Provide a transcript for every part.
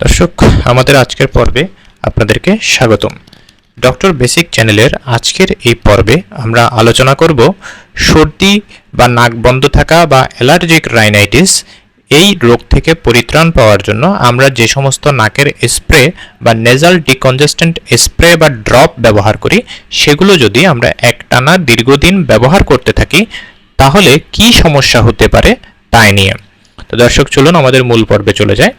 দর্শক, আমাদের আজকের পর্বে আপনাদেরকে স্বাগতম। ডক্টর বেসিক চ্যানেলের আজকের এই পর্বে আমরা আলোচনা করব সর্দি বা নাক বন্ধ থাকা বা অ্যালার্জিক রাইনাইটিস, এই রোগ থেকে পরিত্রাণ পাওয়ার জন্য আমরা যে সমস্ত নাকের স্প্রে বা নেজাল ডিকনজেস্টেন্ট স্প্রে বা ড্রপ ব্যবহার করি, সেগুলো যদি আমরা একটানা দীর্ঘদিন ব্যবহার করতে থাকি, তাহলে কি সমস্যা হতে পারে তাই নিয়ে। তো দর্শক, চলুন আমাদের মূল পর্বে চলে যায়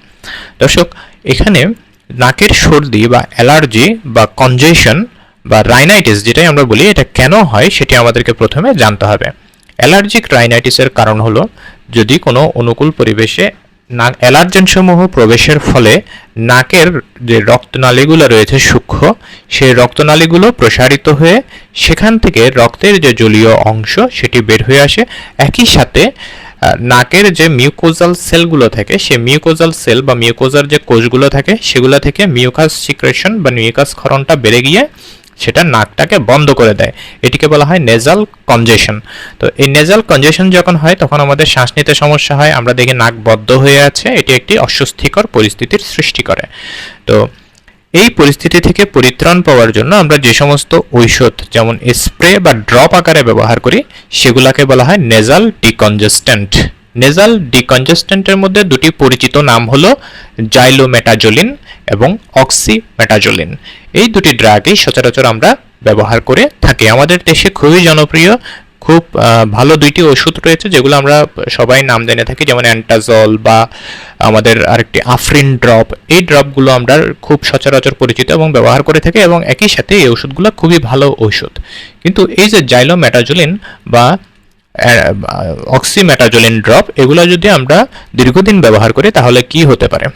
দর্শক, এখানে নাকের সর্দি বা অ্যালার্জি বা কনজেশন বা রাইনাইটিস যেটাই আমরা বলি, এটা কেন হয় সেটি আমাদেরকে প্রথমে জানতে হবে। অ্যালার্জিক রাইনাইটিসের কারণ হলো, যদি কোনো অনুকূল পরিবেশে নাক অ্যালার্জেন সমূহ প্রবেশের ফলে নাকের যে রক্তনালীগুলো রয়েছে সূক্ষ্ম, সেই রক্তনালীগুলো প্রসারিত হয়ে সেখান থেকে রক্তের যে জলীয় অংশ সেটি বের হয়ে আসে। একই সাথে নাকের যে মিউকোজাল সেলগুলো থাকে, সে মিউকোজাল সেল বা মিউকোজার যে কোষগুলো থাকে, সেগুলো থেকে মিউকাস সিক্রেশন বা মিউকাস ক্ষরণটা বেড়ে গিয়ে সেটা নাকটাকে বন্ধ করে দেয়। এটিকে বলা হয় নেজাল কনজেশন তো এই নেজাল কনজেশন যখন হয়, তখন আমাদের শ্বাস নিতে সমস্যা হয়, আমরা দেখি নাক বদ্ধ হয়ে আছে, এটি একটি অস্বস্তিকর পরিস্থিতির সৃষ্টি করে। তো এই পরিস্থিতি থেকে পরিত্রাণ পাওয়ার জন্য আমরা যে সমস্ত ঔষধ, যেমন স্প্রে বা ড্রপ আকারে ব্যবহার করি, সেগুলাকে বলা হয় নেজাল ডিকনজেস্ট্যান্ট নেজাল ডিকনজেস্ট্যান্টের মধ্যে দুটি পরিচিত নাম হলো জাইলোমেটাজোলিন এবং অক্সিমেটাজোলিন এই দুটি ড্রাগই সচরাচর আমরা ব্যবহার করে থাকি। আমাদের দেশে খুবই জনপ্রিয় খুব ভালো দুইটি ওষুধ রয়েছে যেগুলো আমরা সবাই নাম জেনে থাকি, যেমন অ্যান্টাজল বা আমাদের আরেকটি আফরিন ড্রপ। এই ড্রপগুলো আমরা খুব সচরাচর পরিচিত এবং ব্যবহার করে থাকি এবং একই সাথে এই ওষুধগুলো খুবই ভালো ঔষধ কিন্তু এই যে জাইলোমেটাজোলিন বা অক্সিমেটাজোলিন ড্রপ, এগুলো যদি আমরা দীর্ঘদিন ব্যবহার করি তাহলে কি হতে পারে?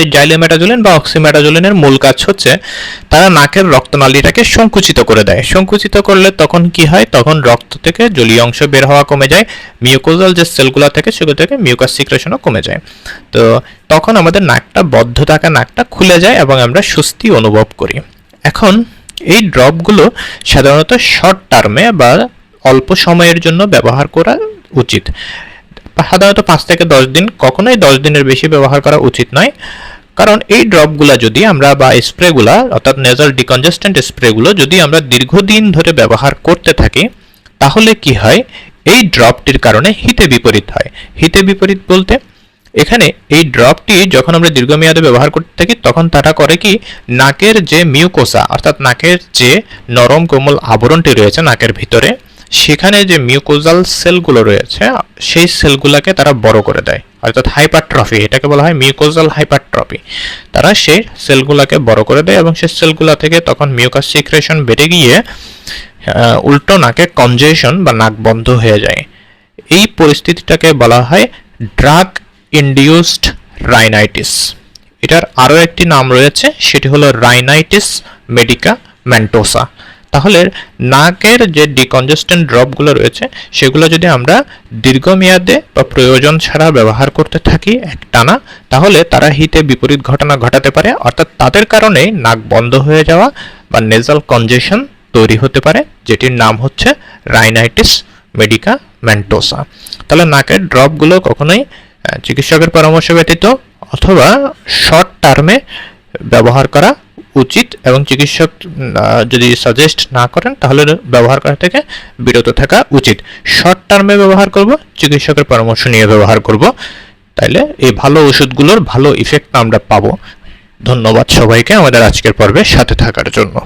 এই জাইলোমেটাজোলিন বা অক্সিমেটাজোলিনের মূল কাজ হচ্ছে তারা নাকের রক্তনালীটাকে সংকুচিত করে দেয়। সংকুচিত করলে তখন কি হয়? তখন রক্ত থেকে জলীয় অংশ বের হওয়া কমে যায় মিউকোজাল যে সেলগুলো থাকে সেগুলো থেকে মিউকাস সিক্রেশনও কমে যায়। তো তখন আমাদের নাকটা বদ্ধ থাকা নাকটা খুলে যায় এবং আমরা স্বস্তি অনুভব করি। এখন এই ড্রপগুলো সাধারণত শর্ট টার্মে বা অল্প সময়ের জন্য ব্যবহার করা উচিত। সাধারণত পাঁচ থেকে দশ দিন, কখনোই দশ দিনের বেশি ব্যবহার করা উচিত নয়। কারণ এই ড্রপগুলা যদি আমরা বা স্প্রেগুলা, অর্থাৎ নেজাল ডিকনজেস্ট্যান্ট স্প্রেগুলো যদি আমরা দীর্ঘদিন ধরে ব্যবহার করতে থাকি, তাহলে কি হয়? এই ড্রপটির কারণে হিতে বিপরীত হয়। হিতে বিপরীত বলতে, এখানে এই ড্রপটি যখন আমরা দীর্ঘমেয়াদে ব্যবহার করতে থাকি, তখন তারা করে কি? নাকের যে মিউকোসা অর্থাৎ নাকের যে নরম কোমল আবরণটি রয়েছে নাকের ভিতরে সেখানে যে মিউকোজাল সেলগুলো রয়েছে, সেই সেলগুলোকে তারা বড় করে দেয়। অর্থাৎ হাইপারট্রফি এটাকে বলা হয় মিউকোজাল হাইপারট্রফি তারা সেই সেলগুলোকে বড় করে দেয় এবং সেই সেলগুলো থেকে তখন মিউকাস সিক্রেশন বেড়ে গিয়ে উল্টো নাকে কনজেশন বা নাক বন্ধ হয়ে যায়। এই পরিস্থিতিটাকে বলা হয় ড্রাগ ইন্ডিউসড রাইনাইটিস এটার আরও একটি নাম রয়েছে, সেটি হলো রাইনাইটিস মেডিকা ম্যান্টোসা তাহলে নাকের যে ডিকনজেস্টেন্ট ড্রপগুলো রয়েছে, সেগুলো যদি আমরা দীর্ঘমেয়াদে বা প্রয়োজন ছাড়া ব্যবহার করতে থাকি এক টানা তাহলে তারা হিতে বিপরীত ঘটনা ঘটাতে পারে। অর্থাৎ তাদের কারণেই নাক বন্ধ হয়ে যাওয়া বা নেজাল কনজেশন তৈরি হতে পারে, যেটির নাম হচ্ছে রাইনাইটিস মেডিকা ম্যান্টোসা তাহলে নাকের ড্রপগুলো কখনোই চিকিৎসকের পরামর্শ ব্যতীত অথবা শর্ট টার্মে ব্যবহার করা উচিত এবং চিকিৎসক যদি সাজেস্ট না করেন, তাহলে ব্যবহার করা থেকে বিরত থাকা উচিত। শর্ট টার্মে ব্যবহার করব, চিকিৎসকের পরামর্শ নিয়ে ব্যবহার করব। তাইলে এই ভালো ওষুধগুলোর ভালো ইফেক্ট আমরা পাবো। ধন্যবাদ সবাইকে আমাদের আজকের পর্বে সাথে থাকার জন্য।